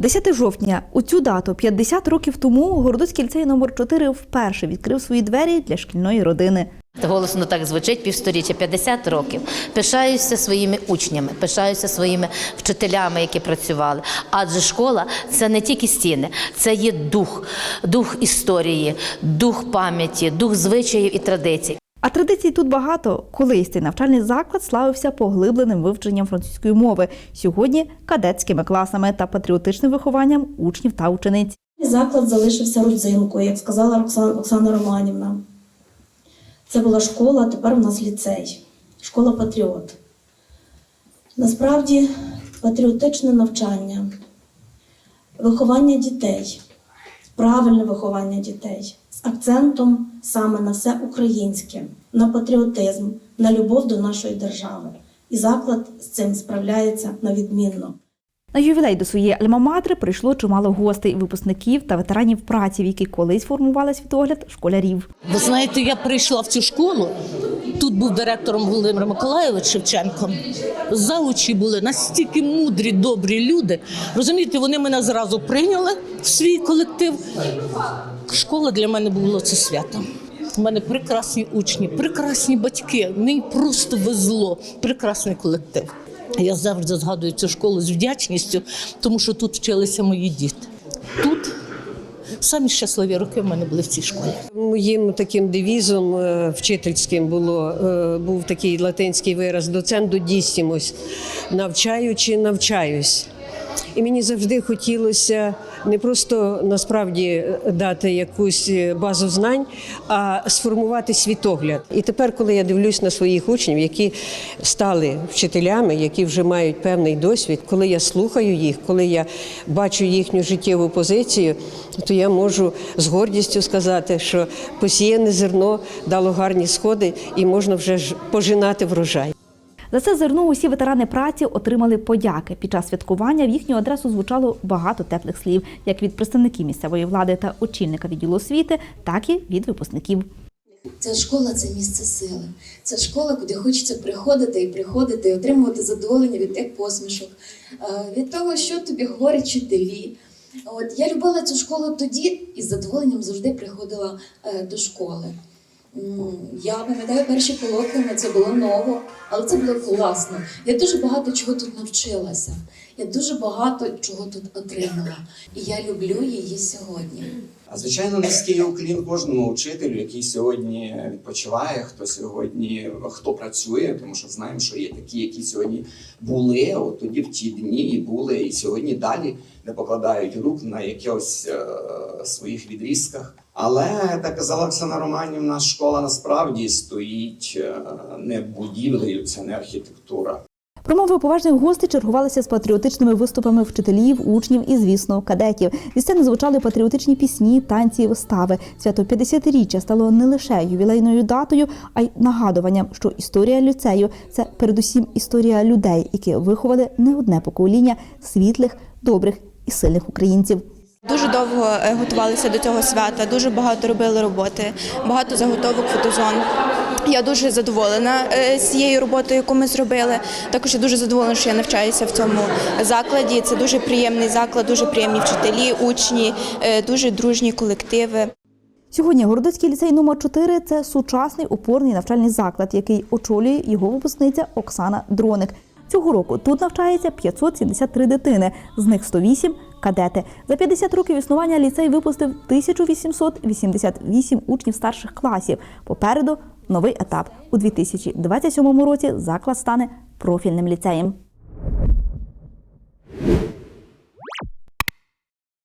10 жовтня у цю дату 50 років тому Городоцький ліцей номер 4 вперше відкрив свої двері для шкільної родини. Голосно так звучить півсторіччя, 50 років. Пишаюся своїми учнями, пишаюся своїми вчителями, які працювали. Адже школа це не тільки стіни, це є дух, дух історії, дух пам'яті, дух звичаїв і традицій. А традицій тут багато. Колись цей навчальний заклад славився поглибленим вивченням французької мови. Сьогодні кадетськими класами та патріотичним вихованням учнів та учениць. Заклад залишився родзинкою, як сказала Оксана, Романівна. Це була школа, а тепер у нас ліцей, школа Патріот. Насправді патріотичне навчання, виховання дітей, правильне виховання дітей з акцентом саме на все українське, на патріотизм, на любов до нашої держави. І заклад з цим справляється на відмінно. На ювілей до своєї альма-матри прийшло чимало гостей, випускників та ветеранів праці, в які колись формували світогляд школярів. Ви знаєте, я прийшла в цю школу. Тут був директором Володимир Миколайович Шевченко. Заучі були настільки мудрі, добрі люди. Розумієте, вони мене зразу прийняли в свій колектив. Школа для мене було це свято. У мене прекрасні учні, прекрасні батьки. Мені просто везло. Прекрасний колектив. Я завжди згадую цю школу з вдячністю, тому що тут вчилися мої діти. Тут самі щасливі роки в мене були в цій школі. Моїм таким девізом е, вчительським було е, був такий латинський вираз доцент додістімось, навчаючи, навчаюсь. І мені завжди хотілося не просто насправді дати якусь е, базу знань, а сформувати світогляд. І тепер, коли я дивлюсь на своїх учнів, які стали вчителями, які вже мають певний досвід, коли я слухаю їх, коли я бачу їхню життєву позицію, то я можу з гордістю сказати, що посіяне зерно дало гарні сходи і можна вже пожинати врожай. За це зерно усі ветерани праці отримали подяки. Під час святкування в їхню адресу звучало багато теплих слів, як від представників місцевої влади та очільника відділу освіти, так і від випускників. Ця школа це місце сили. Це школа, куди хочеться приходити і приходити, і отримувати задоволення від тих посмішок, е, від того, що тобі говорять вчителі. От я любила цю школу тоді і з задоволенням завжди приходила е, до школи. Я пам'ятаю перші колоквіуми, це було ново, але це було класно. Я дуже багато чого тут навчилася. Я дуже багато чого тут отримала. І я люблю її сьогодні. А звичайно, низький уклін кожному вчителю, який сьогодні відпочиває, хто сьогодні хто працює, тому що знаємо, що є такі, які сьогодні були, от тоді в ті дні і були, і сьогодні далі не покладають рук на якихось е, своїх відрізках. Але так казала Оксана Романівна, школа насправді стоїть е, не будівлею, це не архітектура. Промови поважних гостей чергувалися з патріотичними виступами вчителів, учнів і, звісно, кадетів. Зі сцени звучали патріотичні пісні, танці і вистави. Свято 50-річчя стало не лише ювілейною датою, а й нагадуванням, що історія ліцею це передусім історія людей, які виховали не одне покоління світлих, добрих і сильних українців. Дуже довго е, готувалися до цього свята, дуже багато робили роботи, багато заготовок фотозон. Я дуже задоволена е, цією роботою, яку ми зробили. Також я дуже задоволена, що я навчаюся в цьому закладі. Це дуже приємний заклад, дуже приємні вчителі, учні, е, дуже дружні колективи. Сьогодні Городоцький ліцей номер 4 це сучасний опорний навчальний заклад, який очолює його випускниця Оксана Дроник. Цього року тут навчається 573 дитини, з них 108 – кадети. За 50 років існування ліцей випустив 1888 учнів старших класів. Попереду новий етап. У 2027 році заклад стане профільним ліцеєм.